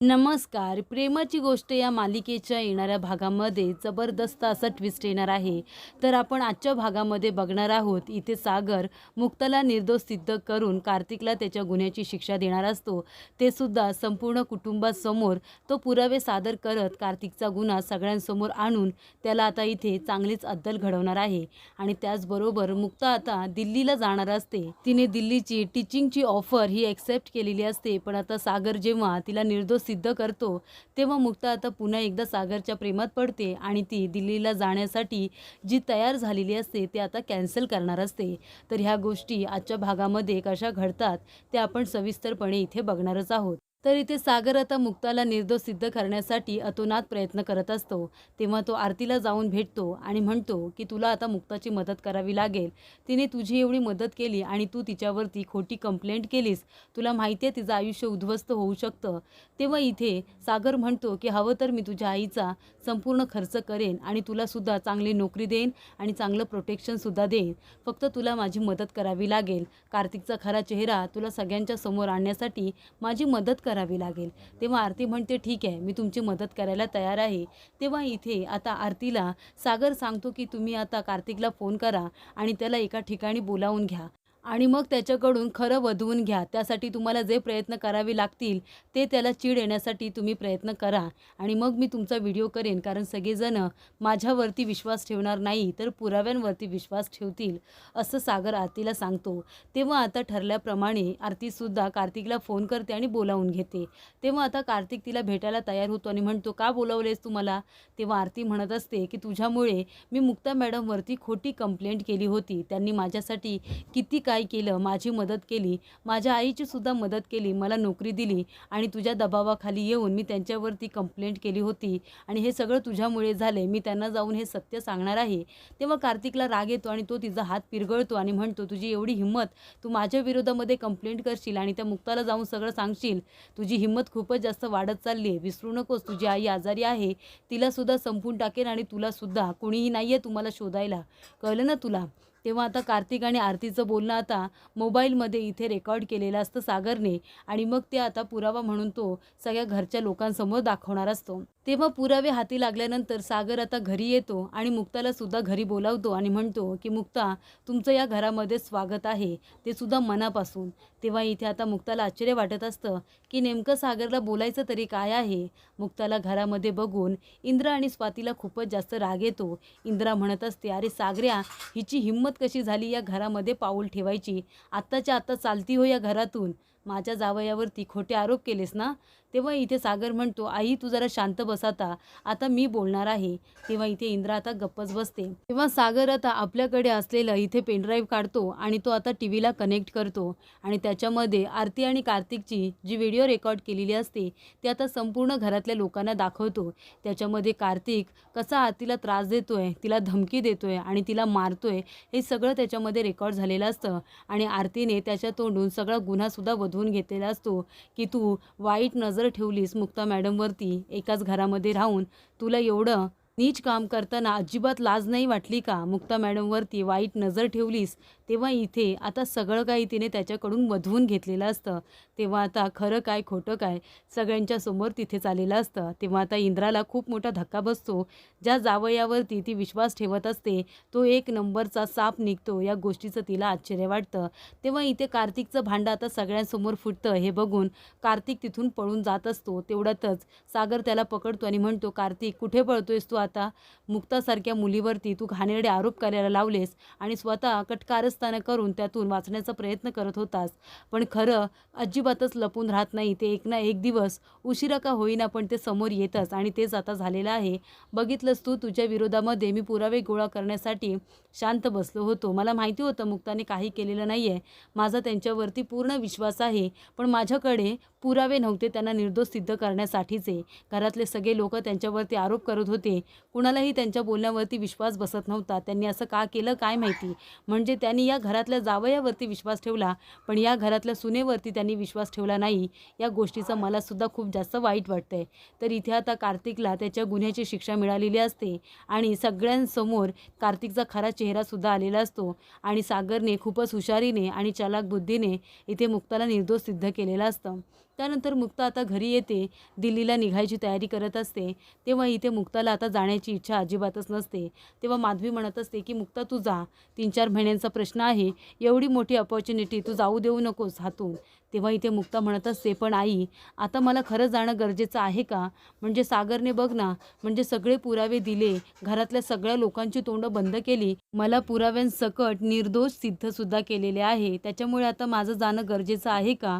नमस्कार. प्रेमाची गोष्ट या मालिकेच्या येणाऱ्या भागामध्ये जबरदस्त असा ट्विस्ट येणार आहे. तर आपण आजच्या भागामध्ये बघणार आहोत इथे सागर मुक्ताला निर्दोष सिद्ध करून कार्तिकला त्याच्या गुन्ह्याची शिक्षा देणार असतो. ते सुद्धा संपूर्ण कुटुंबासमोर तो पुरावे सादर करत कार्तिकचा गुन्हा सगळ्यांसमोर आणून त्याला आता इथे चांगलीच अद्दल घडवणार आहे. आणि त्याचबरोबर मुक्ता आता दिल्लीला जाणार असते. तिने दिल्लीची टीचिंगची ऑफर ही ॲक्सेप्ट केलेली असते. पण आता सागर जेव्हा तिला निर्दोष सिद्ध करतो तेव्हा मुक्ता आता पुन्हा एकदा सागरच्या प्रेमात पडते आणि ती दिल्लीला जाण्यासाठी जी तयार झालेली असते ते आता कॅन्सल करणार असते. तर ह्या गोष्टी आजच्या भागामध्ये कशा घडतात ते आपण सविस्तरपणे इथे बघणारच आहोत. तर इथे सागर आता मुक्ताला निर्दोष सिद्ध करण्यासाठी अतोनात प्रयत्न करत असतो. तेव्हा तो आरतीला जाऊन भेटतो आणि म्हणतो की तुला आता मुक्ताची मदत करावी लागेल. तिने तुझी एवढी मदत केली आणि तू तिच्यावरती खोटी कंप्लेंट केलीस. तुला माहिती आहे तिचं आयुष्य उद्ध्वस्त होऊ शकतं. तेव्हा इथे सागर म्हणतो की हवं तर मी तुझ्या आईचा संपूर्ण खर्च करेन आणि तुलासुद्धा चांगली नोकरी देईन आणि चांगलं प्रोटेक्शनसुद्धा देईन. फक्त तुला माझी मदत करावी लागेल. कार्तिकचा खरा चेहरा तुला सगळ्यांच्या समोर आणण्यासाठी माझी मदत करावी लागेल. तेव्हा आरती म्हणते ठीक आहे मी तुमची मदत करायला तयार आहे. तेव्हा इथे आता आरतीला सागर सांगतो की तुम्ही आता कार्तिकला फोन करा आणि त्याला एका ठिकाणी बोलावून घ्या. आणि मग त्याच्याकडून खरं वधवून घ्या. त्यासाठी तुम्हाला जे प्रयत्न करावे लागतील ते त्याला चीड येण्यासाठी तुम्ही प्रयत्न करा. आणि मग मी तुमचा व्हिडिओ करेन कारण सगळेजणं माझ्यावरती विश्वास ठेवणार नाही तर पुराव्यांवरती विश्वास ठेवतील असं सागर आरतीला सांगतो. तेव्हा आता ठरल्याप्रमाणे आरतीसुद्धा कार्तिकला फोन करते आणि बोलावून घेते. तेव्हा आता कार्तिक तिला भेटायला तयार होतो आणि म्हणतो का बोलावलेस तू मला तेव्हा आरती म्हणत असते की तुझ्यामुळे मी मुक्ता मॅडमवरती खोटी कंप्लेंट केली होती. त्यांनी माझ्यासाठी किती काय केलं? माझी मदत केली. माझ्या आईची सुद्धा मदत केली. मला नोकरी दिली आणि तुझ्या दबावाखाली येऊन मी त्यांच्यावरती कंप्लेंट केली होती आणि हे सगळं तुझ्यामुळे झाले मी त्यांना जाऊन हे सत्य सांगणार आहे. तेव्हा कार्तिकला राग येतो आणि तो तिचा हात पिरगळतो आणि म्हणतो तुझी एवढी हिंमत तू माझ्या विरोधामध्ये कंप्लेंट करशील आणि त्या मुक्ताला जाऊन सगळं सांगशील. तुझी हिंमत खूपच जास्त वाढत चालली आहे विसरू नकोस. तुझी आई आजारी आहे. तिलासुद्धा संपून टाकेन आणि तुलासुद्धा कुणीही नाही आहे तुम्हाला शोधायला. कळलं ना तुला? तेव्हा आता कार्तिक आणि आरतीचं बोलणं आता मोबाईलमध्ये इथे रेकॉर्ड केलेलं असतं सागरने. आणि मग ते आता पुरावा म्हणून तो सगळ्या घरच्या लोकांसमोर दाखवणार असतो. तेव्हा पुरावे हाती लागल्यानंतर सागर आता घरी येतो आणि मुक्ताला सुद्धा घरी बोलावतो आणि म्हणतो की मुक्ता तुमचं या घरामध्ये स्वागत आहे. ते सुद्धा मनापासून. तेव्हा इथे आता मुक्ताला आश्चर्य वाटत असतं की नेमकं सागरला बोलायचं तरी काय आहे? मुक्ताला घरामध्ये बघून इंद्रा आणि स्वातीला खूपच जास्त राग येतो. इंद्रा म्हणत असते अरे सागऱ्या हिची हिंमत कशी झाली या घरामध्ये पाऊल ठेवायची? आत्ताच्या आत्ता चालती हो या घरातून. माझ्या जावयावरती खोटे आरोप केलेस ना? तेव्हा इथे सागर म्हणतो आई तू जरा शांत बसाता. आता आता मी बोलणार आहे. तेव्हा इथे इंद्रा आता गप्पच बसते. तेव्हा सागर आता आपल्याकडे असलेलं इथे पेनड्राईव्ह काढतो आणि तो आता टी व्हीला कनेक्ट करतो. आणि त्याच्यामध्ये आरती आणि कार्तिकची जी व्हिडिओ रेकॉर्ड केलेली असते ती आता संपूर्ण घरातल्या लोकांना दाखवतो. त्याच्यामध्ये कार्तिक कसा आरतीला त्रास देतोय तिला धमकी देतोय आणि तिला मारतोय हे सगळं त्याच्यामध्ये रेकॉर्ड झालेलं असतं. आणि आरतीने त्याच्या तोंडून सगळा गुन्हासुद्धा वधवून घेतलेला असतो की तू वाईट नजर ठेवलीस मुक्ता मॅडमवरती एकाच घरामध्ये राहून तुला एवढं नीच काम करताना अजिबात लाज नाही वाटली का? मुक्ता मॅडमवरती वाईट नजर ठेवलीस तेव्हा इथे आता सगळं काही तिने त्याच्याकडून वधवून घेतलेलं असतं. तेव्हा आता खरं काय खोटं काय सगळ्यांच्या समोर तिथे चाललेलं असतं. तेव्हा आता इंद्राला खूप मोठा धक्का बसतो. ज्या जावयावरती ती विश्वास ठेवत असते तो एक नंबरचा साप निघतो. या गोष्टीचं तिला आश्चर्य वाटतं. तेव्हा इथे कार्तिकचं भांडं आता सगळ्यांसमोर फुटतं. हे बघून कार्तिक तिथून पळून जात असतो. तेवढ्यातच सागर त्याला पकडतो आणि म्हणतो कार्तिक कुठे पळतोयस तू आता? आता मुक्तासारख्या मुलीवरती तू घाणेरडे आरोप करायला लावलेस आणि स्वतः कटकारस्थानं करून त्यातून वाचण्याचा प्रयत्न करत होतास. पण खरं अजिबातच लपून राहत नाही. ते एक ना एक दिवस उशिरा का होईना पण ते समोर येतच आणि तेच आता झालेलं आहे. बघितलंस तू तुझ्या विरोधामध्ये मी पुरावे गोळा करण्यासाठी शांत बसलो होतो. मला माहिती होतं मुक्ताने काही केलेलं नाही आहे माझा त्यांच्यावरती पूर्ण विश्वास आहे. पण माझ्याकडे पुरावे नव्हते त्यांना निर्दोष सिद्ध करण्यासाठीचे. घरातले सगळे लोक त्यांच्यावरती आरोप करत होते. कुणालाही त्यांच्या बोलण्यावरती विश्वास बसत नव्हता. त्यांनी असं का केलं काय माहिती? म्हणजे त्यांनी या घरातल्या जावयावरती विश्वास ठेवला पण या घरातल्या सुनेवरती त्यांनी विश्वास ठेवला नाही. या गोष्टीचं मलासुद्धा खूप जास्त वाईट वाटतं आहे तर इथे आता कार्तिकला त्याच्या गुन्ह्याची शिक्षा मिळालेली असते आणि सगळ्यांसमोर कार्तिकचा खरा चेहरासुद्धा आलेला असतो आणि सागरने खूपच हुशारीने आणि चालाक बुद्धीने इथे मुक्ताला निर्दोष सिद्ध केलेलं असतं. त्यानंतर मुक्ता आता घरी येते दिल्लीला निघायची तयारी करत असते. तेव्हा इथे मुक्ताला आता जाण्याची इच्छा अजिबातच नसते. तेव्हा माधवी म्हणत असते की मुक्ता तू जा. तीन चार महिन्यांचा प्रश्न आहे. एवढी मोठी अपॉर्च्युनिटी तू जाऊ देऊ नकोस हातून. तेव्हा इथे मुक्ता म्हणत असते पण आई आता मला खरं जाणं गरजेचं आहे का? म्हणजे सागरने बघ ना म्हणजे सगळे पुरावे दिले घरातल्या सगळ्या लोकांची तोंडं बंद केली मला पुराव्यांसकट निर्दोष सिद्धसुद्धा केलेले आहे त्याच्यामुळे आता माझं जाणं गरजेचं आहे का?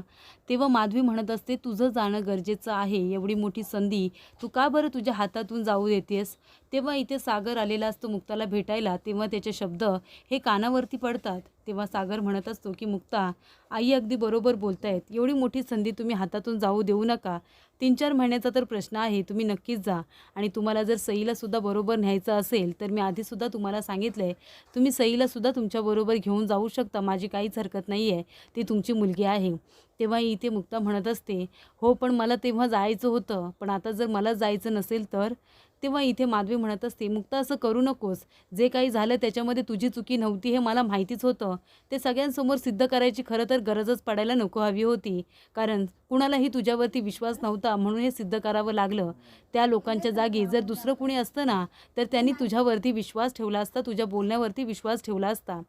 तेव्हा माधवी म्हणत असते तुझं जाणं गरजेचं आहे एवढी मोठी संधी. तू का बरं तुझ्या हातातून जाऊ देतेस? तेव्हा इथे सागर आलेला असतो मुक्ताला भेटायला तेव्हा त्याचे शब्द हे कानावरती पडतात. तेव्हा सागर म्हणत असतो की मुक्ता आई अगदी बरोबर बोलतायत. एवढी मोठी संधी तुम्ही हातातून जाऊ देऊ नका. तीन चार महिन्याचा तर प्रश्न आहे तुम्ही नक्कीच जा. आणि तुम्हाला जर सईलासुद्धा बरोबर न्यायचं असेल तर मी आधीसुद्धा तुम्हाला सांगितलं आहे तुम्ही सईलासुद्धा तुमच्याबरोबर घेऊन जाऊ शकता. माझी काहीच हरकत नाही आहे ती तुमची मुलगी आहे. तेव्हा इथे मुक्ता म्हणत असते हो पण मला तेव्हा जायचं होतं. पण आता जर मला जायचं नसेल तर? तेव्हा इथे माधवी म्हणत असते मुक्ता असं करू नकोस. जे काही झालं त्याच्यामध्ये तुझी चुकी नव्हती हे मला माहितीच होतं. ते सगळ्यांसमोर सिद्ध करायची खरं तर गरजच पडायला नको हवी होती. कारण कुणालाही तुझ्यावरती विश्वास नव्हता म्हणून हे सिद्ध करावं लागलं. त्या लोकांच्या जागी जर दुसरं कुणी असतं ना तर त्यांनी तुझ्यावरती विश्वास ठेवला असता तुझ्या बोलण्यावरती विश्वास ठेवला असता.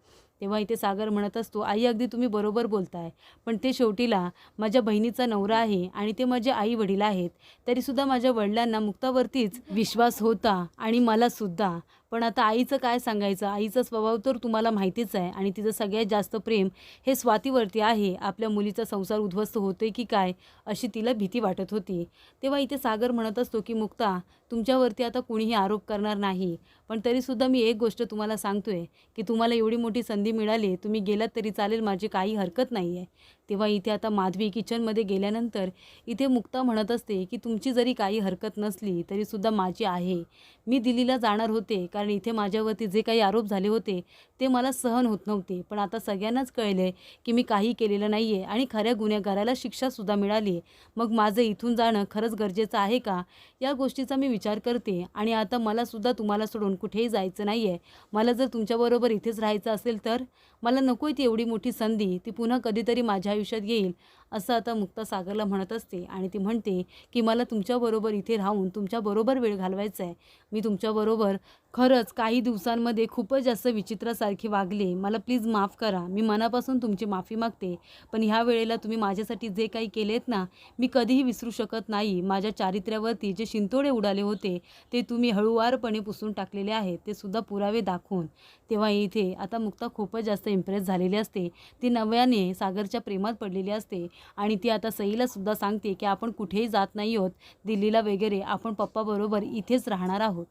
तेव्हा इथे सागर म्हणत असतो आई अगदी तुम्ही बरोबर बोलताय पण ते शेवटीला माझ्या बहिणीचा नवरा आहे आणि ते माझे आई वडील आहेत. तरीसुद्धा माझ्या वडिलांना मुक्तावरतीच विश्वास होता आणि मलासुद्धा. पण आता आईचं काय सांगायचं? आईचा स्वभाव तर तुम्हाला माहितीच आहे आणि तिचं सगळ्यात जास्त प्रेम हे स्वातीवरती आहे. आपल्या मुलीचा संसार उद्ध्वस्त होतोय की काय अशी तिला भीती वाटत होती. तेव्हा इथे सागर म्हणत असतो की मुक्ता तुमच्यावरती आता कुणीही आरोप करणार नाही. पण तरीसुद्धा मी एक गोष्ट तुम्हाला सांगतोय की तुम्हाला एवढी मोठी संधी मिळाली तुम्ही गेलात तरी चालेल माझी काही हरकत नाही आहे तेव्हा इथे आता माधवी किचनमध्ये गेल्यानंतर इथे मुक्ता म्हणत असते की तुमची जरी काही हरकत नसली तरीसुद्धा माझी आहे. मी दिल्लीला जाणार होते कारण इथे माझ्यावरती जे काही आरोप झाले होते ते मला सहन होत नव्हते. पण आता सगळ्यांनाच कळले की मी काही केलेलं नाही आहे आणि खऱ्या गुन्हेगाराला शिक्षासुद्धा मिळाली मग माझं इथून जाणं खरंच गरजेचं आहे का? या गोष्टीचा मी विचार करते आणि आता मलासुद्धा तुम्हाला सोडून कुठेही जायचं नाही आहे मला जर तुमच्याबरोबर इथेच राहायचं असेल तर? मला नको आहे ती एवढी मोठी संधी. ती पुन्हा कधीतरी माझ्या يشاد ييل असं आता मुक्ता सागरला म्हणत असते आणि ती म्हणते की मला तुमच्याबरोबर इथे राहून तुमच्याबरोबर वेळ घालवायचा आहे. मी तुमच्याबरोबर खरंच काही दिवसांमध्ये खूपच जास्त विचित्रासारखी वागले. मला प्लीज माफ करा. मी मनापासून तुमची माफी मागते. पण ह्या वेळेला तुम्ही माझ्यासाठी जे काही केलेत ना मी कधीही विसरू शकत नाही. माझ्या चारित्र्यावरती जे शिंतोडे उडाले होते ते तुम्ही हळूवारपणे पुसून टाकलेले आहेत. ते सुद्धा पुरावे दाखवून. तेव्हा इथे आता मुक्ता खूपच जास्त इम्प्रेस झालेली असते. ती नव्याने सागरच्या प्रेमात पडलेली असते. आणि ती आता सहीलासुद्धा सांगते की आपण कुठेही जात नाही आहोत. दिल्लीला वगैरे आपण पप्पाबरोबर इथेच राहणार आहोत.